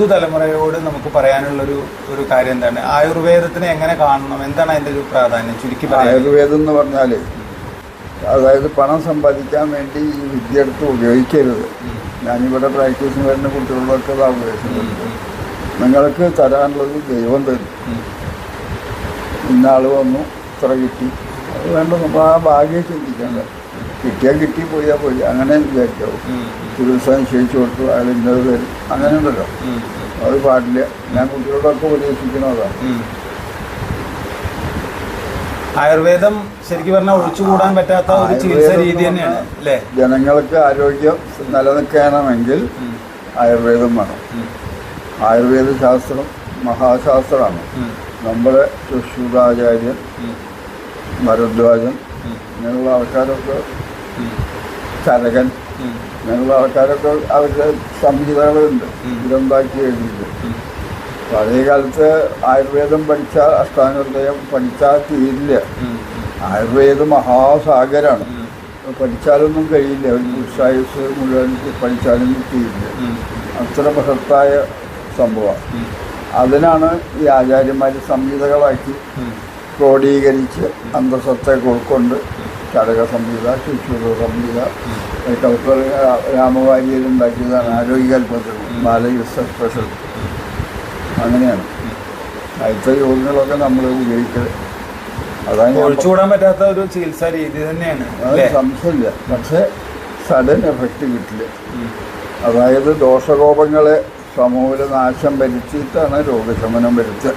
പുതുതലമുറയോട് നമുക്ക് പറയാനുള്ളൊരു ഒരു കാര്യം എന്താണ്? ആയുർവേദത്തിനെ എങ്ങനെ കാണണം? എന്താണ് അതിന്റെ ഒരു പ്രാധാന്യം? ചുരുക്കി ആയുർവേദം എന്ന് പറഞ്ഞാൽ അതായത് പണം സമ്പാദിക്കാൻ വേണ്ടി ഈ വിദ്യ എടുത്ത് ഉപയോഗിക്കരുത്. ഞാനിവിടെ പ്രാക്ടീസിന് വരുന്ന കുട്ടികളൊക്കെ അതാ ഉപയോഗിക്കുന്നത് നിങ്ങൾക്ക് തരാനുള്ളത് ദൈവം തരും. ഇന്നാൾ വന്നു ഇത്ര കിട്ടി. അത് വേണ്ട നമ്മൾ ആ ഭാഗ്യം ചിന്തിക്കേണ്ട. കിട്ടിയാൽ കിട്ടി പോയാൽ പോയി. അങ്ങനെ വിചാരിക്കാവും. ഒരു ചെയ്യിച്ചു നിശ്ചയിച്ചു കൊടുത്തു അയാൾ ഇന്നത് തരും അങ്ങനെ ഉണ്ടല്ലോ. അത് പാടില്ല. ഞാൻ കുട്ടികളോടൊക്കെ ഉപദേശിക്കുന്നതാണ് ആയുർവേദം ശരിക്കും പറഞ്ഞാൽ ഒഴിച്ചുകൂടാൻ പറ്റാത്ത ഒരു ചികിത്സാ രീതി തന്നെയാണ് അല്ലേ? ജനങ്ങൾക്ക് ആരോഗ്യം നിലനിൽക്കണമെങ്കിൽ ആയുർവേദം വേണം. ആയുർവേദ ശാസ്ത്രം മഹാശാസ്ത്രമാണ്. നമ്മുടെ ശുശ്രൂതാചാര്യൻ ഭരദ്വാജൻ ഇങ്ങനെയുള്ള ആൾക്കാരൊക്കെ ചരകൻ ഇങ്ങനെയുള്ള ആൾക്കാരൊക്കെ അവരുടെ സംഹിതകളുണ്ട് ഇതുണ്ടാക്കി എഴുതിയിട്ട്. പഴയ കാലത്ത് ആയുർവേദം പഠിച്ച അഷ്ടാനോദയം പഠിച്ചാൽ തീരില്ല. ആയുർവേദം മഹാസാഗരാണ്. പഠിച്ചാലൊന്നും കഴിയില്ല. ഒരു പുരുഷായുസ് മുഴുവൻ പഠിച്ചാലും തീരില്ല. അത്ര ബൃഹത്തായ സംഭവമാണ്. അതിനാണ് ഈ ആചാര്യന്മാർ സംഹിതകളാക്കി ക്രോഡീകരിച്ച് അന്തസ്സത്തെ ഉൾക്കൊണ്ട് ചടക സംഹിത ശിശുര സംഹിത കൽപ്പ രാമവാരിയിൽ ഉണ്ടാക്കിയതാണ് ആരോഗ്യകൽപ്പത്തിൽ ബാലയുസ സ്പെഷ്യൽ. അങ്ങനെയാണ്. അടുത്ത യോഗങ്ങളൊക്കെ നമ്മൾ ഉപയോഗിക്കുന്നത് അതാണ് ഒഴിച്ചുകൂടാൻ പറ്റാത്ത ഒരു ചികിത്സാ രീതി തന്നെയാണ് സംശയമില്ല. പക്ഷേ സഡൻ എഫക്റ്റ് കിട്ടില്ല. അതായത് ദോഷകോപങ്ങളെ സമൂല നാശം വരുത്തിയിട്ടാണ് രോഗശമനം വരുത്തുക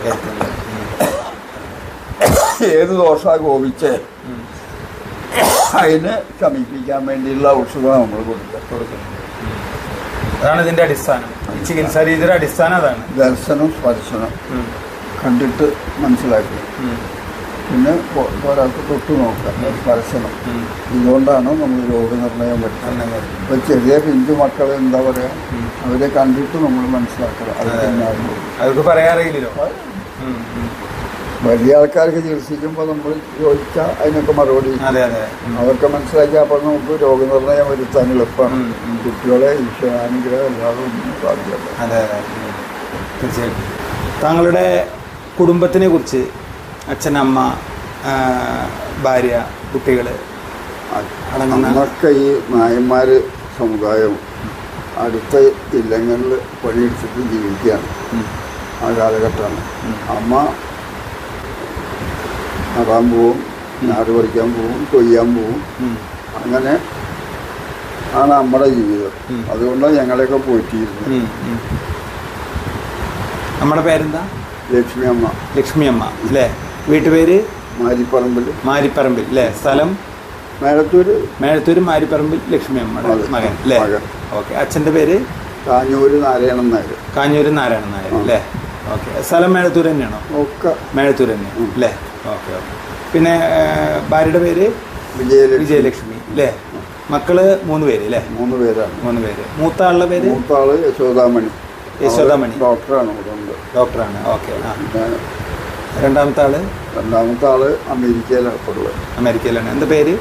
ഏത് ദോഷ കോപിച്ച്? അതിനെ ശമിപ്പിക്കാൻ വേണ്ടിയുള്ള ഔഷധം നമ്മൾ കൊടുക്കുക കൊടുക്കുന്നത്. അതാണ് ഇതിന്റെ അടിസ്ഥാനം. ചികിത്സാ രീതിയുടെ അടിസ്ഥാനം അതാണ്. ദർശനം സ്പർശനം കണ്ടിട്ട് മനസ്സിലാക്കി പിന്നെ ഒരാൾക്ക് തൊട്ട് നോക്കുക സ്പർശനം. ഇതുകൊണ്ടാണ് നമ്മൾ രോഗനിർണയം പറ്റുന്നത് അങ്ങനെ വരും. ഇപ്പൊ ചെറിയ പിഞ്ചു മക്കൾ എന്താ പറയാ അവരെ കണ്ടിട്ട് നമ്മൾ മനസ്സിലാക്കണം. അത് തന്നെ അവർക്ക് പറയാറിയില്ലല്ലോ. വലിയ ആൾക്കാർക്ക് ചികിത്സിക്കുമ്പോൾ നമ്മൾ ചോദിച്ചാൽ അതിനൊക്കെ മറുപടി. അതൊക്കെ മനസ്സിലാക്കി അപ്പോൾ നമുക്ക് രോഗനിർണയം വരുത്താൻ എളുപ്പമാണ്. കുട്ടികളെ ഈശ്വരാനുഗ്രഹം അല്ലാതെ ഒന്നും സാധ്യമല്ല. തീർച്ചയായിട്ടും. താങ്കളുടെ കുടുംബത്തിനെ കുറിച്ച് ആ, ഭാര്യ കുട്ടികൾ അന്നൊക്കെ ഈ നായന്മാർ സമുദായം അടുത്ത ഇല്ലങ്ങളിൽ പണിയെടുത്തിട്ട് ജീവിക്കുകയാണ്. ആ കാലഘട്ടമാണ്. അമ്മ നടാൻ പോവും നാട് പറിക്കാൻ പോവും കൊയ്യാൻ പോവും. അങ്ങനെ ആണ് നമ്മുടെ ജീവിതം. അതുകൊണ്ടാണ് ഞങ്ങളെയൊക്കെ പോറ്റിയിരുന്നത്. ഉം. നമ്മുടെ പേരെന്താ? ലക്ഷ്മി അമ്മ. ലക്ഷ്മി അമ്മ അല്ലേ? വീട്ടുപേര്? മാരിപ്പറമ്പിൽ മാരിപ്പറമ്പിൽ അല്ലേ? സ്ഥലം? മേലത്തൂര് മേഴത്തൂര് മാരിപ്പറമ്പിൽ ലക്ഷ്മി അമ്മയുടെ മകൻ അല്ലേ. ഓക്കെ. അച്ഛന്റെ പേര്? കാഞ്ഞൂര് നാരായണൻ നായർ. കാഞ്ഞൂര് നാരായണൻ നായർ അല്ലേ? ഓക്കെ. സ്ഥലം മേഴത്തൂർ തന്നെയാണോ? ഒക്കെ. മേഴത്തൂർ തന്നെയാണ് അല്ലേ? Okay okay. പിന്നെ ഭാര്യയുടെ പേര്? വിജയലക്ഷ്മി. അല്ലേ മക്കൾ മൂന്ന് പേര് അല്ലേ മൂന്ന് പേരാണ്. മൂന്ന് പേര്. മൂത്ത ആളുടെ പേര്? മൂത്ത ആൾ യശോദാമണി. യശോദാമണി. ഡോക്ടറാണ് ഡോക്ടറാണ് ഓക്കെ. രണ്ടാമത്തെ ആൾ രണ്ടാമത്തെ ആൾ അമേരിക്കയിലാണ് അമേരിക്കയിലാണ്. എന്താ പേര്?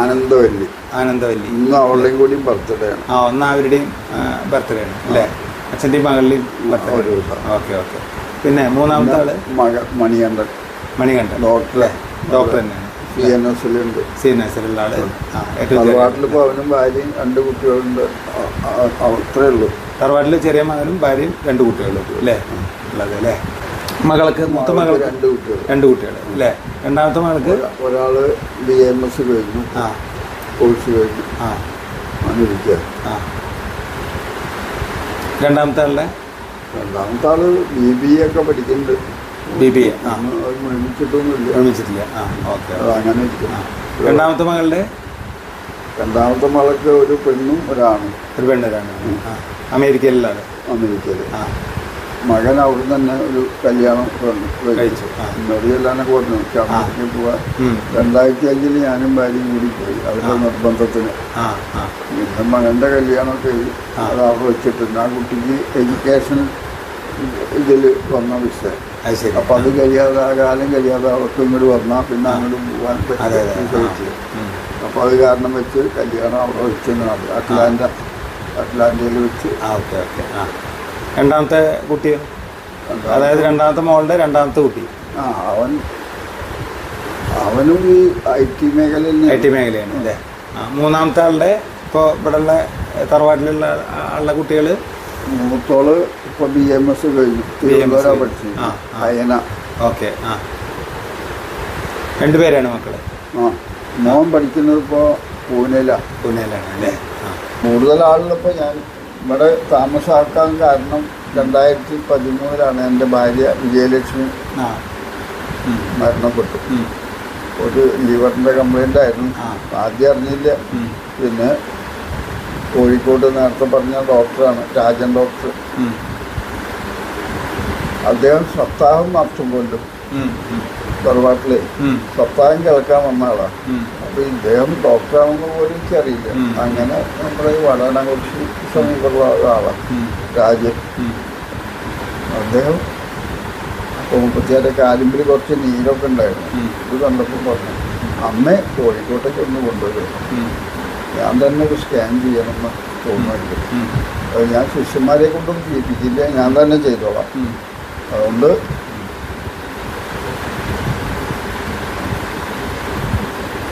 ആനന്ദവല്ലി. ആനന്ദവല്ലി. ഇന്ന് അവളുടെയും കൂടി ബർത്ത്ഡേ ആണ്. ആ ഒന്ന് അവരുടെയും ബർത്ത്ഡേ ആണ് അല്ലേ അച്ഛന്റെയും മകളുടെയും ബർത്ത്ഡേ ഓക്കെ ഓക്കെ. പിന്നെ മൂന്നാമത്തെ ആൾ മക മണികണ്ഠൻ. മണികണ്ഠൻ. ഡോക്ടറെ. ഡോക്ടർ തന്നെയാണ് സി എൻ എസിലുണ്ട്. സി ആൾ. ചെറിയ- തറവാട്ടിലിപ്പോൾ അവനും ഭാര്യയും രണ്ട് കുട്ടികളുണ്ട്. അത്രേ ഉള്ളൂ. തറവാട്ടിൽ ചെറിയ മകനും ഭാര്യയും രണ്ട് കുട്ടികളും അല്ലേ? ഉള്ളത് അല്ലേ? മകൾക്ക് മൊത്തം മകൾക്ക് രണ്ട് കുട്ടികൾ രണ്ട് കുട്ടികൾ അല്ലേ? രണ്ടാമത്തെ മകൾക്ക് ഒരാ- ഒരാൾ ബി എം എസ് കഴിഞ്ഞു. ആ. കോഴ്സ് കഴിഞ്ഞു. ആ. അനുഭവിക്കുക ആ. രണ്ടാമത്തെ ആളുടെ? രണ്ടാമത്തെ ആൾ ബി ബി എ ഒക്കെ പഠിക്കുന്നുണ്ട്. ബി ബി എ ആ ഓക്കെ. അങ്ങനെ രണ്ടാമത്തെ മകളുടെ? രണ്ടാമത്തെ മകൾക്ക് ഒരു പെണ്ണും ഒരാണും. ഒരു പെണ്ണൊരാണ് അമേരിക്കയിലാണ് അമേരിക്കയിൽ ആ. മകൻ അവിടെ തന്നെ ഒരു കല്യാണം. കഴിച്ചു. എന്നോട് ചെല്ലാനൊക്കെ പറഞ്ഞു. പക്ഷെ അമേരിക്കയിൽ പോവാൻ. രണ്ടായിരത്തി അഞ്ചിൽ ഞാനും ഭാര്യയും കൂടി പോയി. അവരുടെ നിർബന്ധത്തിന്. പിന്നെ മകന്റെ കല്യാണമൊക്കെ. അത് അവിടെ വെച്ചിട്ടുണ്ട്. ആ കുട്ടിക്ക് എഡ്യൂക്കേഷൻ ഇതിൽ വന്ന വിഷയം. അത് ശരി. അപ്പം അത് കഴിയാതെ ആ കാലം കഴിയാതെ അവർക്ക് ഇങ്ങോട്ട് വന്നാൽ പിന്നെ അങ്ങോട്ട് പോകാൻ. പറ്റില്ല ഉം. അപ്പോൾ അത് കാരണം വെച്ച് കല്യാണം അവിടെ വെച്ച്. അറ്റ്ലാന്റ അറ്റ്ലാന്റയിൽ വെച്ച്. ആ ഓക്കെ ഓക്കെ. ആ. രണ്ടാമത്തെ കുട്ടിയോ അതായത് രണ്ടാമത്തെ മോളുടെ രണ്ടാമത്തെ കുട്ടി? ആ അവൻ അവനും ഈ ഐ ടി മേഖലയിൽ ഐ ടി മേഖലയാണ് അല്ലേ? മൂന്നാമത്തെ ആളുടെ ഇപ്പോൾ ഇവിടെയുള്ള തറവാട്ടിലുള്ള ആളുടെ കുട്ടികൾ മൂത്തോൾ ഇപ്പൊ ബി എം എസ് കഴിഞ്ഞു. തിരുവനന്തപുരം പഠിച്ചു. അയന. ഓക്കെ ആ. രണ്ടുപേരാണ് മക്കൾ? ആ. മോൻ പഠിക്കുന്നത് ഇപ്പോ പൂനെയിലാണ് പൂനെയിലാണ് അല്ലേ? കൂടുതൽ ആളുകളിപ്പോൾ ഞാൻ ഇവിടെ താമസാക്കാൻ കാരണം രണ്ടായിരത്തി പതിമൂന്നിലാണ് എന്റെ ഭാര്യ വിജയലക്ഷ്മി മരണപ്പെട്ടു. ഒരു ലിവറിന്റെ കംപ്ലൈന്റ് ആയിരുന്നു. ആദ്യം അറിഞ്ഞില്ല. പിന്നെ കോഴിക്കോട് നേരത്തെ പറഞ്ഞ ഡോക്ടറാണ് രാജൻ ഡോക്ടർ. അദ്ദേഹം സപ്താഹം നടത്തും കൊണ്ടും തറവാട്ടിലെ. സപ്താഹം കേൾക്കാൻ വന്ന ആളാണ് അപ്പൊ ഇദ്ദേഹം ഡോക്ടറാണെന്ന് പോലും എനിക്കറിയില്ല. അങ്ങനെ നമ്മുടെ ഈ വടകനെ കുറിച്ച് സമീപമുള്ള ഒരാളാണ് രാജൻ. അദ്ദേഹം അപ്പോൾ മുപ്പത്തിയാറ് കാലിമ്പിൽ കുറച്ച് നീരൊക്കെ ഉണ്ടായിരുന്നു. ഇത് കണ്ടപ്പോൾ പറഞ്ഞു അമ്മ കോഴിക്കോട്ടേക്ക് ഒന്ന് കൊണ്ടുവരും ഞാൻ തന്നെ ഒരു സ്കാൻ ചെയ്യണമെന്ന് തോന്നുന്നുണ്ട്. അത് ഞാൻ ശിഷ്യന്മാരെ കൊണ്ടും ചെയ്യിപ്പിക്കില്ല ഞാൻ തന്നെ ചെയ്തോളാം. അതുകൊണ്ട്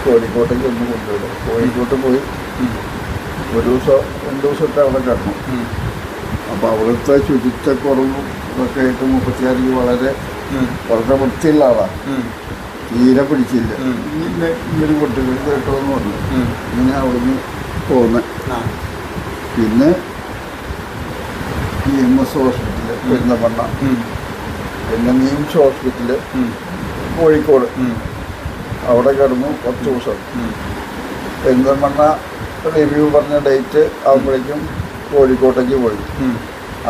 കോഴിക്കോട്ടേക്ക് ഒന്ന് കൊണ്ടുവരും. കോഴിക്കോട്ട് പോയി ഒരു ദിവസം രണ്ട് ദിവസത്തെ അവിടെ കിടന്നു. അപ്പോൾ അവിടുത്തെ ശുചിത്വക്കുറവും ഇതൊക്കെ ആയിട്ട് മുപ്പത്തിയാറിക്ക് വളരെ വളരെ വൃത്തിയുള്ള ആളാണ് തീരെ പിടിച്ചില്ല. ഇങ്ങനെ ഇങ്ങനെ കുട്ടികൾ കേട്ടോ എന്ന് പറഞ്ഞു. ഇങ്ങനെ അവിടുന്ന് പോകുന്നത് പിന്നെ P M S hospital Perinthalmanna പിന്നെ നീംസ് ഹോസ്പിറ്റൽ കോഴിക്കോട്. അവിടെ കിടന്നു കുറച്ച് ദിവസം. പെരിന്തൽമണ്ണ റിവ്യൂ പറഞ്ഞ ഡേറ്റ് ആകുമ്പോഴേക്കും കോഴിക്കോട്ടേക്ക് പോയി.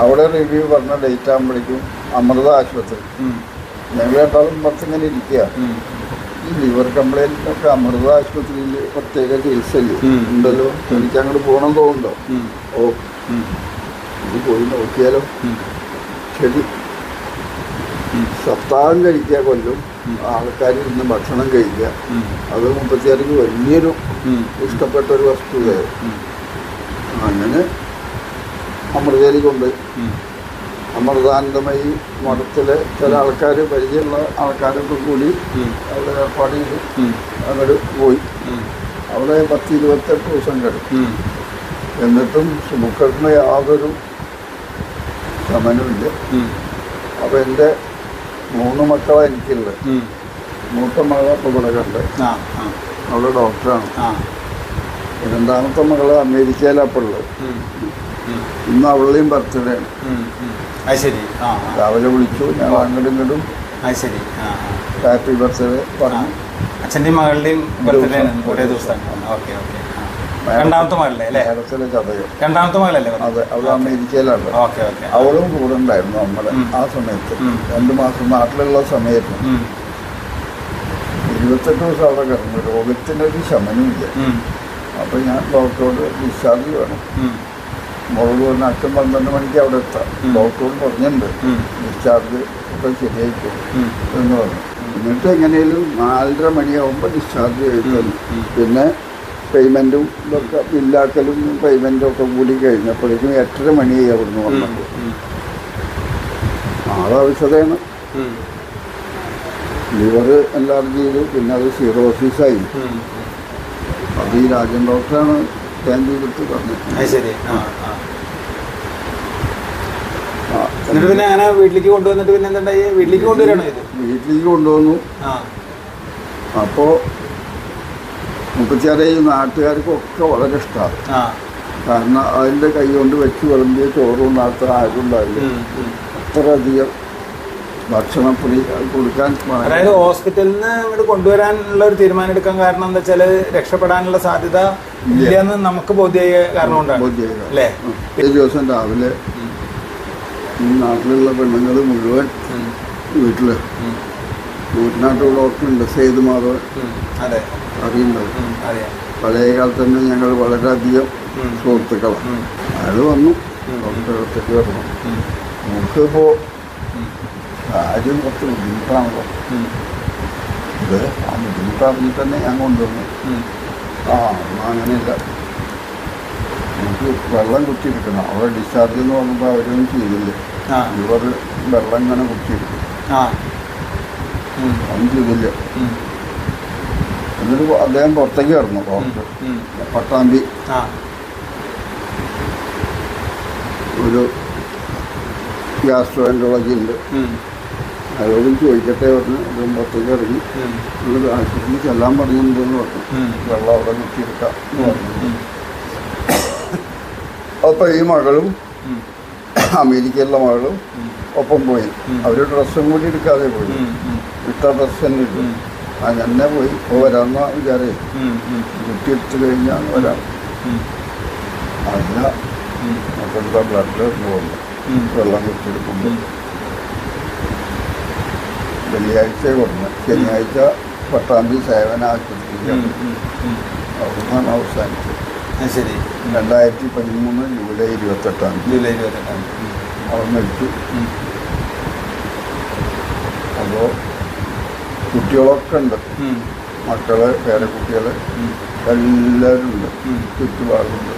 അവിടെ റിവ്യൂ പറഞ്ഞ ഡേറ്റ് ആകുമ്പോഴേക്കും അമൃത ആശുപത്രി. ഞങ്ങളെ ഞങ്ങൾ രണ്ടാളും പത്തിങ്ങനെ ഇരിക്കുക. ഈ ലിവർ കംപ്ലൈന്റിനൊക്കെ അമൃത ആശുപത്രിയിൽ പ്രത്യേക കേസ് അല്ലേ ഉണ്ടല്ലോ. എനിക്ക് അങ്ങോട്ട് പോകണം തോന്നുന്നുണ്ടോ? ഓ. ഇത് പോയി നോക്കിയാലോ? ശരി. സപ്താഹം കഴിക്കുക കൊല്ലും. ആൾക്കാർ ഇന്ന് ഭക്ഷണം കഴിക്കുക. അത് മുപ്പത്തിയാറിക്ക് വലിയൊരു ഇഷ്ടപ്പെട്ട ഒരു വസ്തുതയായിരുന്നു അങ്ങനെ അമൃതയിലേക്ക് കൊണ്ട് അമൃതാനന്ദമയി മഠത്തിലെ ചില ആൾക്കാർ പരിചയമുള്ള ആൾക്കാരൊക്കെ കൂടി അവിടെ ഏർപ്പാട് ചെയ്ത് അങ്ങോട്ട് പോയി. അവിടെ പത്ത് ഇരുപത്തെട്ട് ദിവസം കിടക്കും. എന്നിട്ടും സുമുഖറിന് യാതൊരു ശമനമില്ല അപ്പം അപ്പോൾ എന്റെ മൂന്ന് മക്കളാണ് എനിക്കുള്ളത്. മൂത്ത മകൾ ഇവിടെ കണ്ട്. അവൾ ഡോക്ടറാണ്. രണ്ടാമത്തെ മകൾ അമേരിക്കയിലാണ് ഉള്ളത്. ഉം, ഇന്ന് അവളുടെയും ബർത്ത്ഡേ ആണ്. അത് ശരി. ആ. രാവിലെ വിളിച്ചു ഞാൻ അങ്ങോട്ടും ഇങ്ങോട്ടും അത് ശരി. ആ. ഹാപ്പി ബർത്ത്ഡേ പറഞ്ഞു. അച്ഛന്റെയും മകളുടെയും ബർത്ത്ഡേ. ഒരേ ദിവസമാണ് ഓക്കെ ഓക്കെ. രണ്ടാമത്തെ മകളല്ലേ അല്ലേ? രണ്ടാമത്തെ മകളല്ലേ അതെ അവൾ അമേരിക്കയിലാണ് ഓക്കെ. ഓക്കെ അവളും കൂടെ ഉണ്ടായിരുന്നു നമ്മുടെ ആ സമയത്ത്. രണ്ടു മാസം നാട്ടിലുള്ള സമയത്ത്. ഇരുപത്തെട്ട് ദിവസം അവിടെ കിടന്നു. രോഗത്തിനൊരു ശമനമില്ല. ഉം, അപ്പോൾ ഞാൻ ഡോക്ടറോട് ഡിസ്ചാർജ് വേണം. മുളക് പറഞ്ഞ അച്ഛൻ പന്ത്രണ്ട് മണിക്ക് അവിടെ എത്താം. ഉം. ഡോക്ടറോട് പറഞ്ഞിട്ടുണ്ട്. ഡിസ്ചാർജ് ഒക്കെ ശരിയായിട്ട് ഉം, എന്ന് പറഞ്ഞു. എന്നിട്ട് എങ്ങനെയും നാലര മണിയാവുമ്പോൾ ഡിസ്ചാർജ് ചെയ്തു. പിന്നെ പേയ്മെന്റും ഇതൊക്കെ ബില്ലാക്കലും പേയ്മെന്റും ഒക്കെ കൂടി കഴിഞ്ഞപ്പോഴേക്കും എട്ടര മണിയായി അവിടുന്ന് വന്നത്. ആളെ ഉം, ലിവർ എൻലാർജ് ചെയ്തു പിന്നെ അത് സീറോസിസായി. അത് ഈ രാജൻ ഡോക്ടറാണ് സ്കാൻ ചെയ്തിട്ട് പറഞ്ഞത് അത് ശരി ആ ആ ആ, എന്നിട്ട് പിന്നെ അങ്ങനെ വീട്ടിലേക്ക് കൊണ്ടുവന്നിട്ട് പിന്നെ എന്തുണ്ടായി? വീട്ടിലേക്ക് കൊണ്ടുവരണോ ഇത്? വീട്ടിലേക്ക് കൊണ്ടുവന്നു. അപ്പോ അപ്പോൾ മുപ്പത്തിയാറ് ഈ നാട്ടുകാർക്കൊക്കെ വളരെ ഇഷ്ടമാണ് കാരണം അതിന്റെ കൈ കൊണ്ട് വെച്ച് വിളമ്പിയ ചോറും നാട്ടിൽ ആരും ഉണ്ടാവില്ല. അത്രയധികം ഭക്ഷണപ്പൊടി കൊടുക്കാൻ അതായത് ഹോസ്പിറ്റലിൽ നിന്ന് ഇങ്ങോട്ട് കൊണ്ടുവരാനുള്ള ഒരു തീരുമാനം എടുക്കാൻ കാരണം എന്താ വെച്ചാൽ രക്ഷപ്പെടാനുള്ള സാധ്യത ഇല്ല. ഇല്ലെന്ന് നമുക്ക് ബോധ്യ കാരണം കൊണ്ടാണ് ബോധ്യമായി. അല്ലേ? ദിവസം രാവിലെ ഈ നാട്ടിലുള്ള പെണ്ണുങ്ങൾ മുഴുവൻ വീട്ടിൽ. വീട്ടിൽ നൂറ്റിനാട്ട് ഡോക്ടറുണ്ട് സേതു മാധവൻ അറിയുന്നത്. പഴയ കാലത്ത് തന്നെ ഞങ്ങൾ വളരെയധികം സുഹൃത്തുക്കളാണ് അയാൾ വന്നു. ഡോക്ടറെ അടുത്തേക്ക് വരണം നമുക്കിപ്പോൾ കാര്യം കുറച്ച് ബുദ്ധിമുട്ടാണല്ലോ. ഇത് ആ ബുദ്ധിമുട്ടറിഞ്ഞിട്ട് തന്നെ ഞാൻ കൊണ്ടുവന്നു. ആ അങ്ങനെയല്ല. എനിക്ക് വെള്ളം കുത്തിയിരിക്കണം. അവിടെ ഡിസ്ചാർജ് എന്ന് പറയുമ്പോൾ അവരൊന്നും ചെയ്തില്ല. ഇവർ വെള്ളം ഇങ്ങനെ കുത്തിയിരിക്കും. ഒന്നും ചെയ്തില്ല. എന്നിട്ട് അദ്ദേഹം പുറത്തേക്ക് കിടന്നു ഡോക്ടർ. പട്ടാമ്പി. ഒരു ഗ്യാസ്ട്രോന്റോളജി ഉണ്ട് ഉം, ചോദിക്കട്ടെ പറഞ്ഞു. അദ്ദേഹം പുറത്തേക്ക് ഇറങ്ങി. എന്നിട്ട് ആശുപത്രിയിൽ ചെല്ലാൻ പറഞ്ഞിട്ടുണ്ടെന്ന് പറഞ്ഞു. വെള്ളം അവിടെ കുത്തിയെടുക്കാം എന്ന് പറഞ്ഞു. അപ്പോൾ ഈ മകളും അമേരിക്കയിലുള്ള മകളും ഒപ്പം പോയി. അവർ അവർ ഡ്രസ്സും കൂടി എടുക്കാതെ പോയി. ഇട്ട ഡ്രസ്സ് തന്നെ ഇട്ടു. അങ്ങനെ പോയി. ഇപ്പോൾ വരാമെന്ന വിചാരേ. കുട്ടി എടുത്തു കഴിഞ്ഞാൽ വരാം. അല്ല. മക്കളുടെ ബ്ലഡ് പോകുന്നു. വെള്ളം കുത്തിയെടുക്കുമ്പോൾ വെള്ളിയാഴ്ച കൊടുന്നു. ശനിയാഴ്ച പട്ടാമ്പി സേവന ആശുപത്രിയിലാണ്. അവിടുന്നാണ് അവസാനിച്ചത്. ശരി. രണ്ടായിരത്തി പതിമൂന്ന് ജൂലൈ ഇരുപത്തെട്ടാണ് ജൂലൈ ഇരുപത്തെട്ടാം തീയതി. അവർ മരിച്ചു. അപ്പോൾ കുട്ടികളൊക്കെ ഉണ്ട്. മക്കൾ പേരക്കുട്ടികൾ ഉം, എല്ലാവരും ഉണ്ട് ചുറ്റുപാടുണ്ട്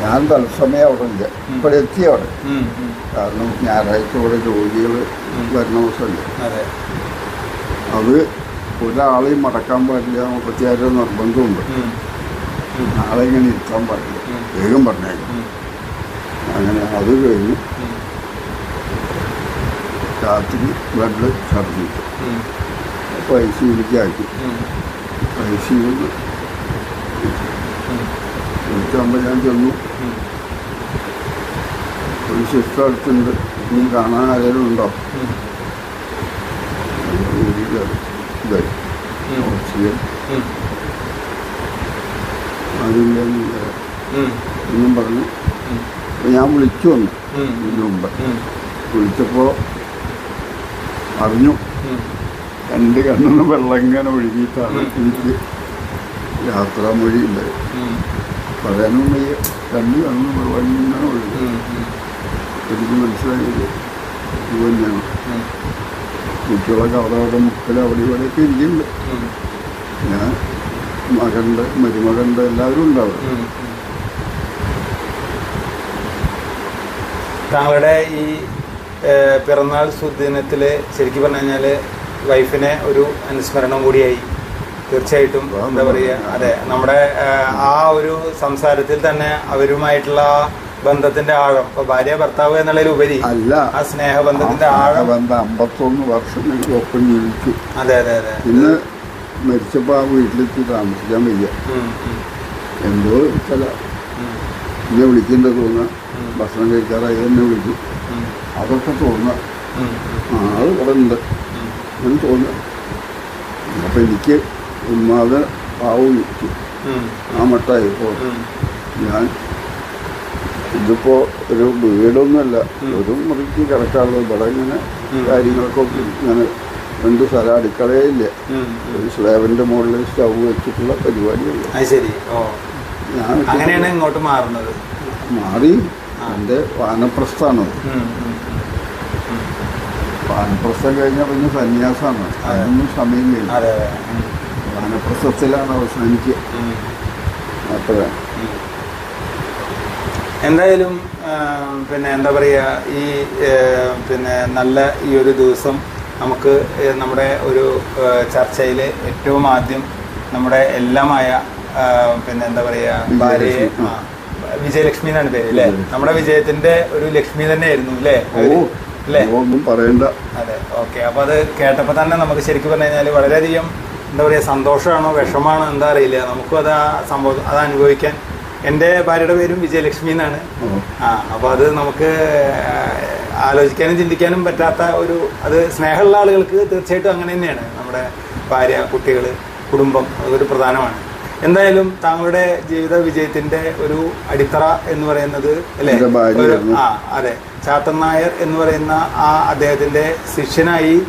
ഞാൻ തത്സമയം അവിടെ ഇല്ല ഇപ്പോൾ എത്തി അവിടെ. കാരണം ഞായറാഴ്ച ഇവിടെ രോഗികൾ വരുന്ന ദിവസമല്ലേ. അതെ. അത് ഒരാളെയും മടക്കാൻ പാടില്ല മുപ്പത്തിയാറ് നിർബന്ധമുണ്ട്. ഉം, ഇരിക്കാൻ പാടില്ല വേഗം പറഞ്ഞേക്കും. അങ്ങനെ അത് കഴിഞ്ഞ് രാത്രി ബ്ലഡ് ഛർദ്ദിച്ചു പൈസ അപ്പോൾ ഐ സി യുവിലേക്ക് ഉം, ഐ വിളിച്ചാകുമ്പോൾ ഞാൻ ചെന്നു. ഒരു സിസ്റ്റർ അടുത്തുണ്ട്. ഇനി കാണാൻ ആരെങ്കിലും ഉണ്ടോ? ഇതായി. ഓക്സിജൻ ഉം, ആരുമില്ല ഉം, എന്നും പറഞ്ഞു. അപ്പോൾ ഞാൻ വിളിച്ചു വന്നു ഇതിനു മുമ്പ്. വിളിച്ചപ്പോ വിളിച്ചപ്പോൾ അറിഞ്ഞു. എന്റെ രണ്ട് കണ്ണിന്ന് വെള്ളം ഇങ്ങനെ ഒഴുകിയിട്ടാണ് എനിക്ക് എനിക്ക് മൊഴി ഉം, പറയാനും വയ്യ. രണ്ട് കണ്ണിന്ന് വെള്ളം ഇങ്ങനെ ഒഴുകി എനിക്ക് മനസ്സിലായത് ഇത് തന്നെയാണ്. കുട്ടികളൊക്കെ അവിടെ അവിടെ മുക്കൽ അവിടെ ഇവിടെയൊക്കെ ഇരിക്കുന്നുണ്ട്. ഞാൻ മകണ്ട് മരുമകന്റെ എല്ലാവരും ഉണ്ടാവും. താങ്കളുടെ ഈ പിറന്നാൾ സുദിനത്തിൽ ശരിക്കും പറഞ്ഞു കഴിഞ്ഞാൽ വൈഫിനെ ഒരു അനുസ്മരണം കൂടിയായി. തീർച്ചയായിട്ടും എന്താ പറയുക അതെ നമ്മുടെ ആ ഒരു സംസാരത്തിൽ തന്നെ അവരുമായിട്ടുള്ള ബന്ധത്തിന്റെ ആഴം ഇപ്പൊ ഭാര്യ ഭർത്താവ് എന്നുള്ളതിലുപരി അല്ല. ആ സ്നേഹബന്ധത്തിന്റെ ആഴം അമ്പത്തൊന്ന് വർഷം അതെ അതെ അതെ. ഇന്ന് മരിച്ചപ്പോൾ ആ വീട്ടിലെത്തി താമസിക്കാൻ വയ്യ. എന്തോ ചില എന്നെ വിളിക്കേണ്ടത് തോന്നുക ഭക്ഷണം കഴിക്കാറായി എന്നെ വിളിക്കും. അതൊക്കെ തോന്നുക ആൾ ഇവിടെ ഉണ്ട് എന്ന് തോന്നുക അപ്പം എനിക്ക് ഉമ്മാതെ പാവം ഉം, ആ മട്ടായിപ്പോൾ ഞാൻ ഇതിപ്പോൾ ഒരു വീടൊന്നുമല്ല ഒരു മുറിക്ക് കിടക്കാറുള്ളത് ഇവിടെ ഇങ്ങനെ കാര്യങ്ങളൊക്കെ ഇങ്ങനെ രണ്ട് സ്ഥലം അടുക്കളയില്ല. ഒരു സ്ലാബിന്റെ മുകളിൽ സ്റ്റൗ വെച്ചിട്ടുള്ള പരിപാടിയുള്ളൂ. ഞാൻ അങ്ങനെയാണ് ഇങ്ങോട്ട് മാറുന്നത്. മാറി. എന്റെ വാനപ്രസ്ഥാണ്. വാനപ്രസ്ഥം കഴിഞ്ഞാൽ പിന്നെ സന്യാസമാണ് അതൊന്നും സമയം കഴിഞ്ഞു വാനപ്രസ്ഥത്തിലാണ് അവസാനിക്കുക. അപ്പോഴാണ് എന്തായാലും പിന്നെ എന്താ പറയുക ഈ പിന്നെ നല്ല ഈ ഒരു ദിവസം നമുക്ക് നമ്മുടെ ഒരു ചർച്ചയിൽ ഏറ്റവും ആദ്യം നമ്മുടെ എല്ലാമായ പിന്നെ എന്താ പറയുക ഭാര്യയെ വിജയലക്ഷ്മി. എന്നാണ് പേര് അല്ലേ നമ്മുടെ വിജയത്തിന്റെ ഒരു ലക്ഷ്മി തന്നെയായിരുന്നു അല്ലേ അല്ലേ ഒന്നും പറയണ്ട. അതെ ഓക്കെ. അപ്പൊ അത് കേട്ടപ്പോൾ തന്നെ നമുക്ക് ശരിക്കും പറഞ്ഞു കഴിഞ്ഞാൽ വളരെയധികം എന്താ പറയുക സന്തോഷമാണോ വിഷമാണോ എന്താ അറിയില്ല. നമുക്കും അത് ആ സംഭവം അത് അനുഭവിക്കാൻ എന്റെ ഭാര്യയുടെ പേരും വിജയലക്ഷ്മി എന്നാണ്. ആ അപ്പോൾ അത് നമുക്ക് ആലോചിക്കാനും ചിന്തിക്കാനും പറ്റാത്ത ഒരു അത് സ്നേഹമുള്ള ആളുകൾക്ക് തീർച്ചയായിട്ടും അങ്ങനെ തന്നെയാണ്. നമ്മുടെ ഭാര്യ കുട്ടികൾ കുടുംബം അതൊരു പ്രധാനമാണ്. എന്തായാലും താങ്കളുടെ ജീവിത വിജയത്തിന്റെ ഒരു അടിത്തറ എന്ന് പറയുന്നത് അല്ലേ. ആ അതെ. ചാത്തൻ നായർ എന്ന് പറയുന്ന ആ അദ്ദേഹത്തിന്റെ ശിഷ്യനായി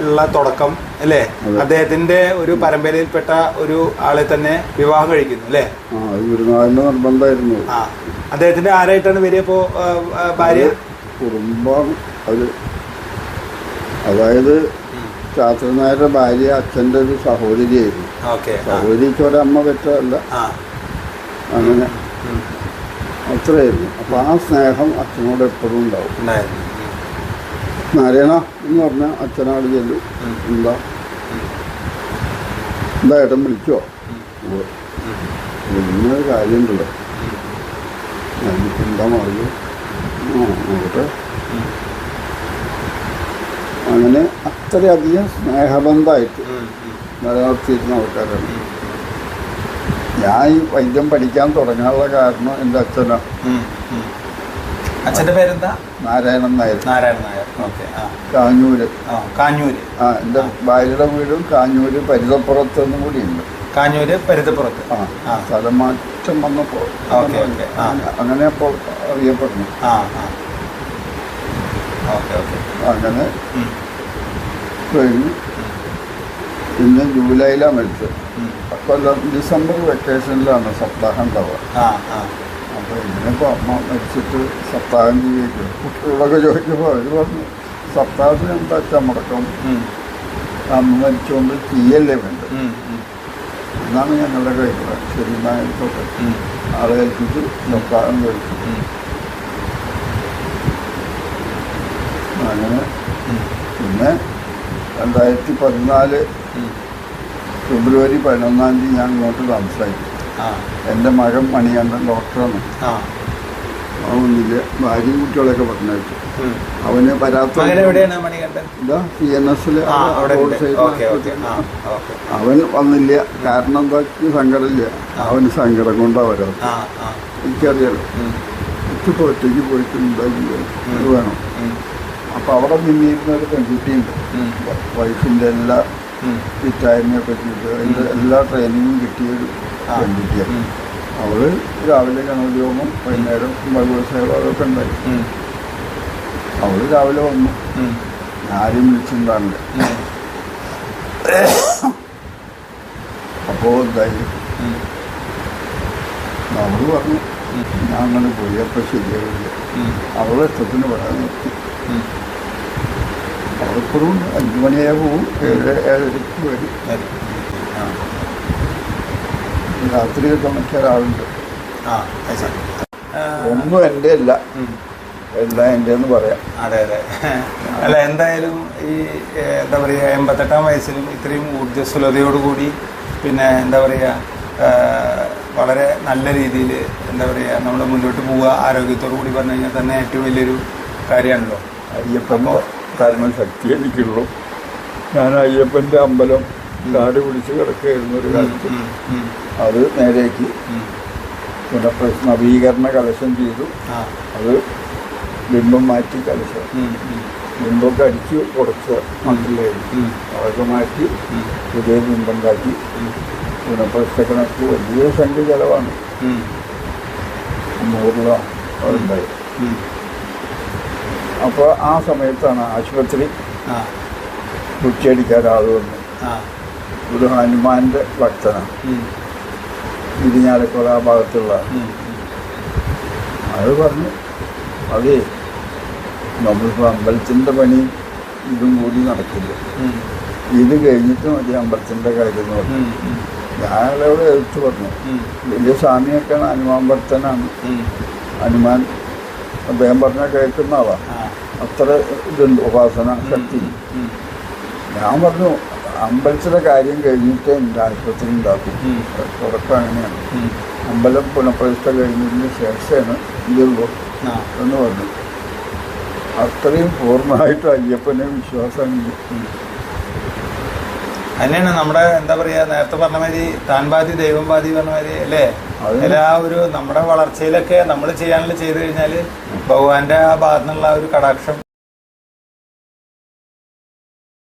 ഉള്ള തുടക്കം അല്ലേ. അദ്ദേഹത്തിന്റെ ഒരു പരമ്പരയിൽപ്പെട്ട ഒരു ആളെ തന്നെ വിവാഹം കഴിക്കുന്നു അല്ലേ? നിർബന്ധമായിരുന്നു. ആ. അദ്ദേഹത്തിന്റെ ആരായിട്ടാണ് വരിക ഇപ്പോ ഭാര്യ? കുടുംബം അത് അതായത് ശാസ്ത്രനായരുടെ ഭാര്യ അച്ഛന്റെ ഒരു സഹോദരിയായിരുന്നു. സഹോദരിക്ക് ഒരമ്മ പറ്റല്ല അങ്ങനെ. അത്രയായിരുന്നു. അപ്പൊ ആ സ്നേഹം അച്ഛനോട് എപ്പോഴും ഉണ്ടാവും. നാരായണ എന്ന് പറഞ്ഞാൽ അച്ഛനാട് ചെല്ലു. എന്താ എന്താ ഏട്ടൻ വിളിച്ചോ. ഇന്നൊരു കാര്യമുണ്ടല്ലോ. ഞാനിപ്പോൾ എന്താ മാറിയോ ആ നോക്കട്ടെ. അങ്ങനെ അത്രയധികം സ്നേഹബന്ധമായിട്ട് നിലനിർത്തിയിരുന്ന ആൾക്കാരാണ്. ഞാൻ ഈ വൈദ്യം പഠിക്കാൻ തുടങ്ങാനുള്ള കാരണം എന്റെ അച്ഛനാണ്. അച്ഛന്റെ പേരെന്താ? നാരായണൻ നായർ. നാരായണൻ നായർ. ഓക്കെ. കാഞ്ഞൂര്. ആ കാഞ്ഞൂര്. ആ എന്റെ ഭാര്യയുടെ വീടും കാഞ്ഞൂര് പരിതപ്പുറത്ത് എന്നും കൂടിയുണ്ട്. കാഞ്ഞൂര് പരിതപ്പുറത്ത് ആ ആ. സ്ഥലം മാറ്റം വന്നപ്പോൾ ഓക്കെ, ഓക്കെ. അങ്ങനെ അപ്പോൾ അറിയപ്പെടുന്നു. ആ ആ. Okay okay. അങ്ങനെ കഴിഞ്ഞു. പിന്നെ ജൂലൈയിലാണ് മരിച്ചത്. അപ്പോൾ കൊല്ലം ഡിസംബർ വെക്കേഷനിലാണ് സപ്താഹം ഉണ്ടാവുക ആ ആ. അപ്പോൾ ഇതിനൊക്കെ അമ്മ മരിച്ചിട്ട് സപ്താഹം ജീവിക്കും കുട്ടികളൊക്കെ ചോദിക്കുമ്പോൾ അവർ പറഞ്ഞു സപ്താഹത്തിന് എന്താ അച്ഛൻ മുടക്കം ഉം, അമ്മ മരിച്ചുകൊണ്ട് തീയല്ലേ വേണ്ടത്. എന്നാണ് ഞങ്ങളുടെ കഴിക്കുന്നത് ശരിമായിട്ടൊക്കെ ആളെ ഏൽപ്പിച്ച് സപ്താഹം കഴിച്ചു. അങ്ങനെ പിന്നെ രണ്ടായിരത്തി പതിനാല് ഫെബ്രുവരി പതിനൊന്നാം തീയതി ഞാൻ ഇങ്ങോട്ട് ആ എന്റെ മകൻ മണികണ്ഠൻ ഡോക്ടറാണ്. അവനില്ല ഭാര്യയും കുട്ടികളൊക്കെ പറഞ്ഞയച്ചു. ഉം. അവന് ഇതാ സി എൻ എസിൽ അവൻ വന്നില്ല. കാരണം എന്താ സങ്കടമില്ല. അവന് സങ്കടം കൊണ്ടാ വരാത്ത എനിക്കറിയാലോ. എനിക്ക് ഒറ്റയ്ക്ക് പോയിട്ട് അത് വേണം. അപ്പൊ അവിടെ നിന്നിരുന്ന ഒരു പെൺകുട്ടിയുണ്ട്. വൈഫിന്റെ എല്ലാ ഉം, പറ്റിയിട്ട് അതിന്റെ എല്ലാ ട്രെയിനിങ്ങും കിട്ടിയ ഒരു ആ. പെൺകുട്ടിയാണ് അവൾ രാവിലെ കണോദ്യോഗം വൈകുന്നേരം സേവ അതൊക്കെ ഉണ്ടായി അവൾ അവൾ രാവിലെ വന്നു. ആരും വിളിച്ചിട്ടുണ്ടാവില്ല അപ്പോൾ എന്തായി? അവൾ അവൾ പറഞ്ഞു. ഞാൻ അങ്ങനെ പോയി അപ്പം ശരിയാവില്ല അവളെ ഇഷ്ടത്തിന് പറയാൻ നിർത്തി. അവളിപ്പോഴും അഞ്ചു മണിയായ പോവും. ഏഴ് ഏഴരയ്ക്ക് വരും. വരും. ആ. രാത്രിയൊക്കെ മറ്റേ ഒരാളുണ്ട്. ആ ശരി. ഒന്നും എന്റെ അല്ല. എല്ലാം എന്റെ എന്ന് പറയാം. അതെ അതെ. അല്ല എന്തായാലും ഈ എന്താ പറയുക എൺപത്തെട്ടാം വയസ്സിലും ഇത്രയും ഊർജസ്വലതയോടുകൂടി പിന്നെ എന്താ പറയുക വളരെ നല്ല രീതിയിൽ എന്താ പറയുക നമ്മൾ മുന്നോട്ട് പോവുക ആരോഗ്യത്തോടു കൂടി പറഞ്ഞു കഴിഞ്ഞാൽ തന്നെ ഏറ്റവും വലിയൊരു കാര്യമാണല്ലോ. അയ്യപ്പന്റെ കാര്യങ്ങൾ ശക്തി എനിക്കുള്ളൂ ഞാൻ അയ്യപ്പന്റെ അമ്പലം കാട് പിടിച്ച് കിടക്കുകയായിരുന്നു ഒരു കാലത്ത്. അത് നേരേക്ക്. പുനഃപ്രശ് നവീകരണ കലശം ചെയ്തു. അത് ബിംബം മാറ്റി കലശം. ബിംബൊക്കെ ബിംബമൊക്കെ അടിച്ച് കുറച്ച് മണ്ണിലായിരുന്നു. അതൊക്കെ മാറ്റി പുതിയ ബിംബം ഉണ്ടാക്കി ഉം, കണക്ക് വലിയ സംഖ്യ ചെലവാണ്. നൂറില അതുണ്ടായി. അപ്പോൾ ആ സമയത്താണ് ആശുപത്രി കുറ്റിയടിക്കാൻ ആൾ വന്നു ഒരു ഹനുമാന്റെ ഭക്തനാണ് ഇരിഞ്ഞാലക്കുള ആ ഭാഗത്തുള്ള. അത് പറഞ്ഞു. അതേ നമ്മളിപ്പോൾ അമ്പലത്തിന്റെ പണി ഇതും കൂടി നടക്കില്ല. ഇത് കഴിഞ്ഞിട്ട് മതി അമ്പലത്തിന്റെ കാര്യം എന്ന് പറഞ്ഞു ഉം, ഞാനവിടെ എടുത്തു പറഞ്ഞു. വലിയ സ്വാമിയൊക്കെയാണ് ഹനുമാൻ ഭക്തനാണ്. ഹനുമാൻ അദ്ദേഹം പറഞ്ഞാൽ കേൾക്കുന്ന ആളാണ് അത്ര ഇതുണ്ട് ഉപാസന ശക്തി. ഞാൻ പറഞ്ഞു അമ്പലത്തിലെ കാര്യം കഴിഞ്ഞിട്ട് എന്റെ ആശുപത്രി ഉണ്ടാക്കും. തുടക്കം അങ്ങനെയാണ്. അമ്പലം പുനഃപ്രതിഷ്ഠ കഴിഞ്ഞതിന് ശേഷമാണ് ഇതുള്ളൂ ആ, എന്ന് പറഞ്ഞു അത്രയും പൂർണമായിട്ട് അയ്യപ്പനെ വിശ്വാസമാണ് തന്നെയാണ് നമ്മുടെ എന്താ പറയാ നേരത്തെ പറഞ്ഞ മാതിരി താൻ ബാധി ദൈവം ബാധി പറഞ്ഞ മാതിരി അല്ലേ? എല്ലാ ഒരു നമ്മുടെ വളർച്ചയിലൊക്കെ നമ്മൾ ചെയ്യാനുള്ള ചെയ്തു കഴിഞ്ഞാൽ ഭഗവാന്റെ ആ ഭാഗത്തുനിന്നുള്ള ആ ഒരു കടാക്ഷം